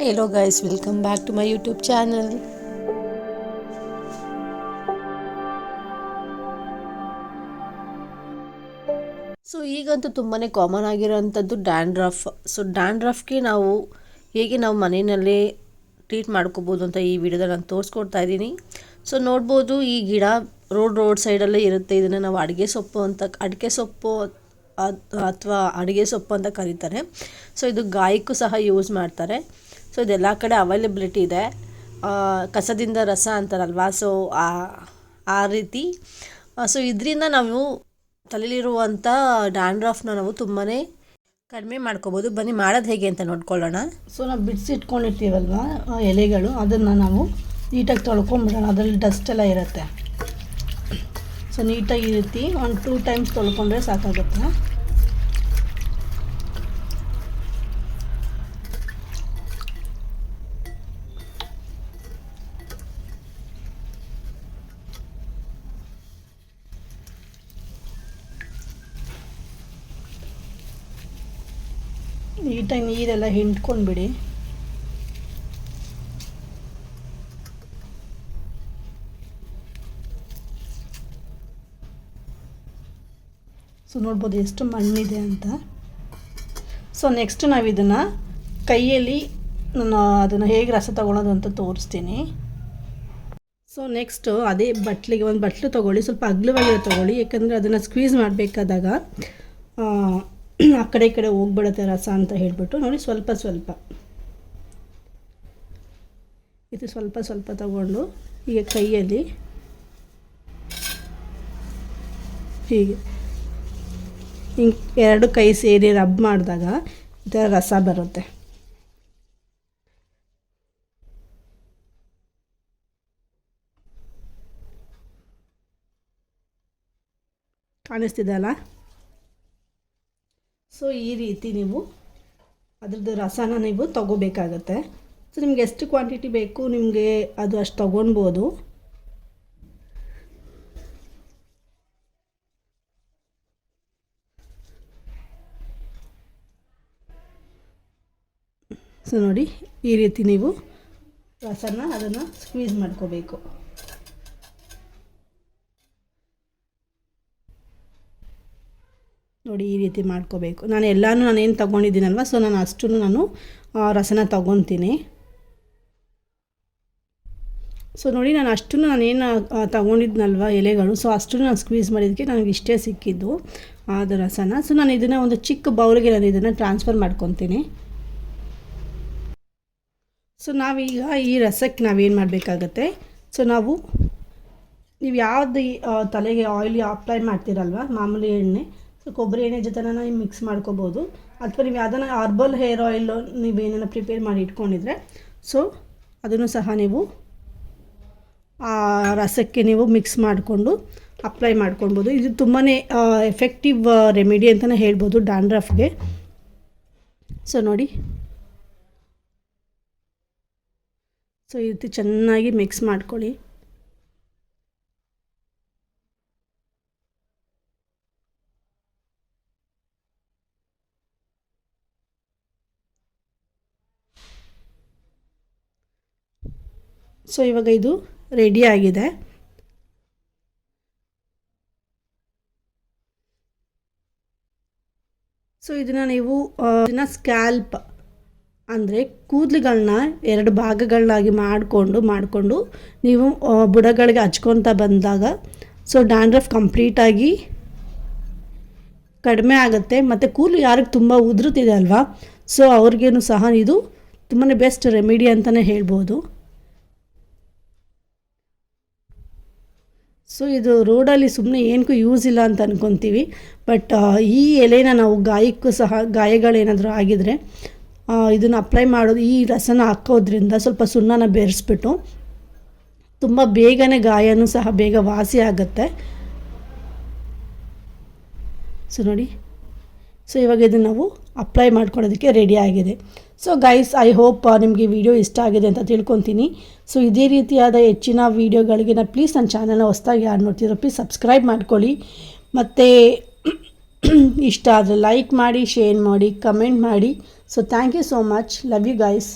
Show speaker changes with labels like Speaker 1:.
Speaker 1: Hello guys welcome back to my YouTube channel so ಈಗಂತೂ ತುಂಬಾ common ಆಗಿರೋವಂಥದ್ದು dandruff so ಡ್ಯಾಂಡ್ರಫ್ಗೆ ನಾವು ಹೇಗೆ ನಾವು ಮನೆಯಲ್ಲೇ ಟ್ರೀಟ್ ಮಾಡ್ಕೋಬೋದು ಅಂತ ಈ ವಿಡಿಯೋದಲ್ಲಿ ನಾನು ತೋರಿಸ್ಕೊಡ್ತಾ ಇದ್ದೀನಿ. ಸೊ ನೋಡ್ಬೋದು ಈ ಗಿಡ ರೋಡ್ ರೋಡ್ ಸೈಡಲ್ಲೇ ಇರುತ್ತೆ. ಇದನ್ನು ನಾವು ಅಡುಗೆ ಸೊಪ್ಪು ಅಂತ, ಅಡಿಕೆ ಸೊಪ್ಪು ಅಥವಾ ಅಡುಗೆ ಸೊಪ್ಪು ಅಂತ ಕರೀತಾರೆ. ಸೊ ಇದು ಗಾಯಕ್ಕೂ ಸಹ ಯೂಸ್ ಮಾಡ್ತಾರೆ. ಸೊ ಇದೆಲ್ಲ ಕಡೆ ಅವೈಲಬಿಲಿಟಿ ಇದೆ. ಕಸದಿಂದ ರಸ ಅಂತಾರಲ್ವಾ? ಸೊ ಆ ರೀತಿ. ಸೊ ಇದರಿಂದ ನಾವು ತಲೆಯಲ್ಲಿರುವಂಥ ಡ್ಯಾಂಡ್ರಫ್ನ ನಾವು ತುಂಬಾ ಕಡಿಮೆ ಮಾಡ್ಕೋಬೋದು. ಬನ್ನಿ, ಮಾಡೋದು ಹೇಗೆ ಅಂತ ನೋಡ್ಕೊಳ್ಳೋಣ.
Speaker 2: ಸೊ ನಾವು ಬಿಡಿಸಿಟ್ಕೊಂಡಿರ್ತೀವಲ್ವ ಎಲೆಗಳು? ಅದನ್ನು ನಾವು ನೀಟಾಗಿ ತೊಳ್ಕೊಂಬಿಡೋಣ. ಅದರಲ್ಲಿ ಡಸ್ಟ್ ಎಲ್ಲ ಇರುತ್ತೆ. ಸೊ ನೀಟಾಗಿ ಈ ರೀತಿ ಒಂದು ಟೂ ಟೈಮ್ಸ್ ತೊಳ್ಕೊಂಡ್ರೆ ಸಾಕಾಗುತ್ತೆ. ನೀಟಾಗಿ ನೀರೆಲ್ಲ ಹಿಂಡ್ಕೊಂಡ್ಬಿಡಿ. ಸೊ ನೋಡ್ಬೋದು ಎಷ್ಟು ಮಣ್ಣಿದೆ ಅಂತ. ಸೊ ನೆಕ್ಸ್ಟ್ ನಾವು ಇದನ್ನು ಕೈಯಲ್ಲಿ ನಾನು ಅದನ್ನು ಹೇಗೆ ರಸ ತೊಗೊಳೋದು ಅಂತ ತೋರಿಸ್ತೀನಿ. ಸೊ ನೆಕ್ಸ್ಟು ಅದೇ ಬಟ್ಲಿಗೆ ಒಂದು ಬಟ್ಲು ತೊಗೊಳ್ಳಿ, ಸ್ವಲ್ಪ ಅಗ್ಲವಾಗಿರೋ ತೊಗೊಳ್ಳಿ, ಯಾಕಂದರೆ ಅದನ್ನು ಸ್ಕ್ವೀಸ್ ಮಾಡಬೇಕಾದಾಗ ಆ ಕಡೆ ಕಡೆ ಹೋಗ್ಬಿಡುತ್ತೆ ರಸ ಅಂತ ಹೇಳಿಬಿಟ್ಟು. ನೋಡಿ ಸ್ವಲ್ಪ ಸ್ವಲ್ಪ. ಇದು ಸ್ವಲ್ಪ ಸ್ವಲ್ಪ ತಗೊಂಡು ಹೀಗೆ ಕೈಯಲ್ಲಿ ಹೀಗೆ ಹಿಂಗೆ ಎರಡು ಕೈ ಸೇರಿ ರಬ್ ಮಾಡಿದಾಗ ಈ ಥರ ರಸ ಬರುತ್ತೆ. ಕಾಣಿಸ್ತಿದೆಯಲ್ಲ ಸೊ ಈ ರೀತಿ ನೀವು ಅದ್ರದ್ದು ರಸನ ನೀವು ತಗೋಬೇಕಾಗತ್ತೆ. ಸೊ ನಿಮ್ಗೆ ಎಷ್ಟು ಕ್ವಾಂಟಿಟಿ ಬೇಕು, ನಿಮಗೆ ಅದು ಅಷ್ಟು ತೊಗೊಳ್ಬೋದು ಸೊ ನೋಡಿ, ಈ ರೀತಿ ನೀವು ರಸನ ಅದನ್ನು ಸ್ಕ್ವೀಸ್ ಮಾಡ್ಕೋಬೇಕು. ನೋಡಿ ಈ ರೀತಿ ಮಾಡ್ಕೋಬೇಕು. ನಾನು ಎಲ್ಲನೂ ನಾನೇನು ತೊಗೊಂಡಿದ್ದೀನಲ್ವ? ಸೊ ನಾನು ಅಷ್ಟು ನಾನು ರಸನ ತೊಗೊತೀನಿ. ಸೊ ನೋಡಿ ನಾನು ಅಷ್ಟು ನಾನೇನು ತೊಗೊಂಡಿದ್ನಲ್ವ ಎಲೆಗಳು? ಸೊ ಅಷ್ಟು ನಾನು ಸ್ಕ್ವೀಸ್ ಮಾಡಿದ್ದಕ್ಕೆ ನನಗೆ ಇಷ್ಟೇ ಸಿಕ್ಕಿದ್ದು ಅದು ರಸನ. ಸೊ ನಾನು ಇದನ್ನು ಒಂದು ಚಿಕ್ಕ ಬೌಲ್ಗೆ ನಾನು ಇದನ್ನು ಟ್ರಾನ್ಸ್ಫರ್ ಮಾಡ್ಕೊತೀನಿ. ಸೊ ನಾವೀಗ ಈ ರಸಕ್ಕೆ ನಾವೇನು ಮಾಡಬೇಕಾಗತ್ತೆ? ಸೊ ನಾವು, ನೀವು ಯಾವುದು ತಲೆಗೆ ಆಯಿಲ್ ಅಪ್ಲೈ ಮಾಡ್ತೀರಲ್ವ? ಮಾಮೂಲಿ ಎಣ್ಣೆ. ಸೊ ಕೊಬ್ಬರಿ ಎಣ್ಣೆ ಜೊತೆನ ನೀವು ಮಿಕ್ಸ್ ಮಾಡ್ಕೋಬೋದು. ಅಥವಾ ನೀವು ಯಾವುದನ್ನ ಹರ್ಬಲ್ ಹೇರ್ ಆಯಿಲ್ ಏನಾರ ಪ್ರಿಪೇರ್ ಮಾಡಿ ಇಟ್ಕೊಂಡಿದ್ರೆ ಸೊ ಅದನ್ನು ಸಹ ನೀವು ಆ ರಸಕ್ಕೆ ನೀವು ಮಿಕ್ಸ್ ಮಾಡಿಕೊಂಡು ಅಪ್ಲೈ ಮಾಡ್ಕೊಳ್ಬೋದು ಇದು ತುಂಬಾ ಎಫೆಕ್ಟಿವ್ ರೆಮಿಡಿ ಅಂತಲೇ ಹೇಳ್ಬೋದು ಡ್ಯಾಂಡ್ರಫ್ಗೆ ಸೊ ನೋಡಿ. ಸೊ ಈ ರೀತಿ ಚೆನ್ನಾಗಿ ಮಿಕ್ಸ್ ಮಾಡ್ಕೊಳ್ಳಿ. ಸೊ ಇವಾಗ ಇದು ರೆಡಿ ಆಗಿದೆ. ಸೊ ಇದನ್ನು ನೀವು ಇದನ್ನು ಸ್ಕ್ಯಾಲ್ಪ್ ಅಂದರೆ ಕೂದಲುಗಳನ್ನ ಎರಡು ಭಾಗಗಳನ್ನಾಗಿ ಮಾಡಿಕೊಂಡು ಮಾಡಿಕೊಂಡು ನೀವು ಬುಡಗಳಿಗೆ ಹಚ್ಕೊತಾ ಬಂದಾಗ ಸೊ ಡ್ಯಾಂಡ್ರಫ್ ಕಂಪ್ಲೀಟಾಗಿ ಕಡಿಮೆ ಆಗುತ್ತೆ. ಮತ್ತು ಕೂದಲು ಯಾರಿಗೆ ತುಂಬ ಉದುರುತ್ತಿದೆ ಅಲ್ವಾ? ಸೊ ಅವ್ರಿಗೇನು ಸಹ ಇದು ತುಂಬಾ ಬೆಸ್ಟ್ ರೆಮಿಡಿ ಅಂತಲೇ ಹೇಳ್ಬೋದು. ಸೊ ಇದು ರೋಡಲ್ಲಿ ಸುಮ್ಮನೆ ಏನಕ್ಕೂ ಯೂಸ್ ಇಲ್ಲ ಅಂತ ಅನ್ಕೊತೀವಿ. ಬಟ್ ಈ ಎಲೆನ ನಾವು ಗಾಯಕ್ಕೂ ಸಹ, ಗಾಯಗಳೇನಾದರೂ ಆಗಿದರೆ ಇದನ್ನು ಅಪ್ಲೈ ಮಾಡೋದು, ಈ ರಸನ ಹಾಕೋದ್ರಿಂದ ಸ್ವಲ್ಪ ಸುಣ್ಣನ ಬೆರೆಸ್ಬಿಟ್ಟು ತುಂಬ ಬೇಗನೆ ಗಾಯನೂ ಸಹ ಬೇಗ ವಾಸಿ ಆಗುತ್ತೆ. ಸೊ ನೋಡಿ. ಸೊ ಇವಾಗ ಇದನ್ನು ನಾವು ಅಪ್ಲೈ ಮಾಡ್ಕೊಳ್ಳೋದಕ್ಕೆ ರೆಡಿ ಆಗಿದೆ. ಸೊ ಗೈಸ್ ಐ ಹೋಪ್ ನಿಮಗೆ ವಿಡಿಯೋ ಇಷ್ಟ ಆಗಿದೆ ಅಂತ ತಿಳ್ಕೊತೀನಿ. ಸೊ ಇದೇ ರೀತಿಯಾದ ಹೆಚ್ಚಿನ ವೀಡಿಯೋಗಳಿಗೆ ನಾನು ಪ್ಲೀಸ್ ನನ್ನ ಚಾನಲ್ನ ಹೊಸ್ದಾಗಿ ಯಾರು ನೋಡ್ತಿರೋ ಪ್ಲೀಸ್ ಸಬ್ಸ್ಕ್ರೈಬ್ ಮಾಡ್ಕೊಳ್ಳಿ. ಮತ್ತು ಇಷ್ಟ ಆದರೆ ಲೈಕ್ ಮಾಡಿ ಶೇರ್ ಮಾಡಿ ಕಮೆಂಟ್ ಮಾಡಿ. So thank you so much love you guys